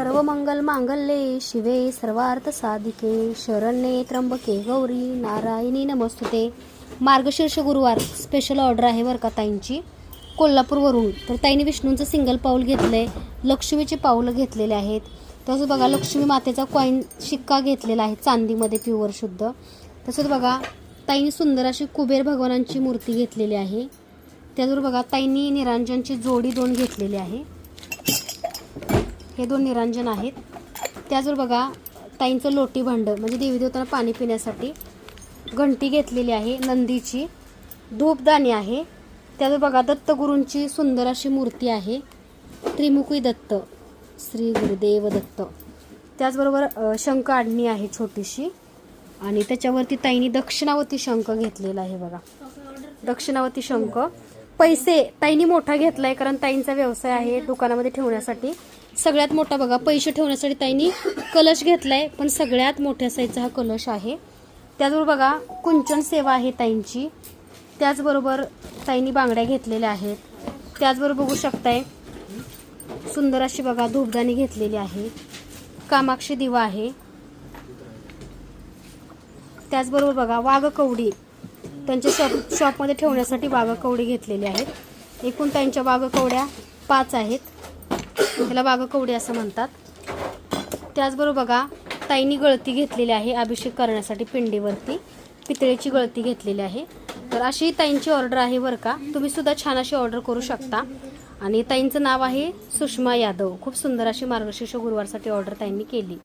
सर्व मंगल मांगल्ये शिवे सर्वार्थ साधिके शरण्ये त्र्यंबके गौरी नारायणी नमस्तुते. मार्गशीर्ष गुरुवार स्पेशल ऑर्डर आहे बरं का ताईंची. कोल्हापूरवरून. तर ताईने विष्णूंचं सिंगल पाऊल घेतलं आहे लक्ष्मीचे पाऊलं घेतलेले आहेत. तसंच बघा लक्ष्मी मातेचा कॉईन शिक्का घेतलेला आहे चांदीमध्ये प्युअर शुद्ध. तसंच बघा ताईने सुंदर अशी कुबेर भगवानांची मूर्ती घेतलेली आहे. त्याचबरोबर बघा ताईंनी निरांजनची जोडी दोन घेतलेली आहे. हे दोन निरांजन आहेत. त्याचबरोबर बघा ताईंचं लोटी भांडं म्हणजे देवीदेवतांना पाणी पिण्यासाठी घंटी घेतलेली आहे नंदीची. धूपदाणी आहे. त्याचबरोबर बघा दत्तगुरूंची सुंदर अशी मूर्ती आहे. त्रिमुखी दत्त श्री गुरुदेव दत्त. त्याचबरोबर शंख आडणी आहे छोटीशी. आणि त्याच्यावरती ताईंनी दक्षिणावती शंख घेतलेला आहे बघा. दक्षिणावती शंख. पैसे ताईंनी मोठा घेतलाय कारण ताईंचा व्यवसाय आहे दुकानामध्ये ठेवण्यासाठी. सगळ्यात मोठा बघा पैसे ठेवण्यासाठी ताईंनी कलश घेतलाय पण सगळ्यात मोठ्या साईजचा हा कलश आहे. त्याचबरोबर बघा कुंचन सेवा आहे ताईंची. त्याचबरोबर ताईंनी बांगड्या घेतलेल्या आहेत. त्याचबरोबर बघू शकताय सुंदर अशी बघा धूपदाणी घेतलेली आहे. कामाक्षी दिवा आहे. त्याचबरोबर बघा वाघकवडी. त्यांच्या शॉप शॉपमध्ये ठेवण्यासाठी वाघकवडी घेतलेली आहेत. एकूण त्यांच्या वाघकवड्या पाच आहेत. त्याला वाघकवडी असं म्हणतात. त्याचबरोबर बघा ताईनी गळती घेतलेली आहे अभिषेक करण्यासाठी पिंडीवरती. पितळेची गळती घेतलेली आहे. तर अशी ताईंची ऑर्डर आहे बरं का. तुम्ही सुद्धा छान अशी ऑर्डर करू शकता. आणि ताईंचं नाव आहे सुषमा यादव. खूप सुंदर अशी मार्गशीर्ष गुरुवारसाठी ऑर्डर ताईंनी केली.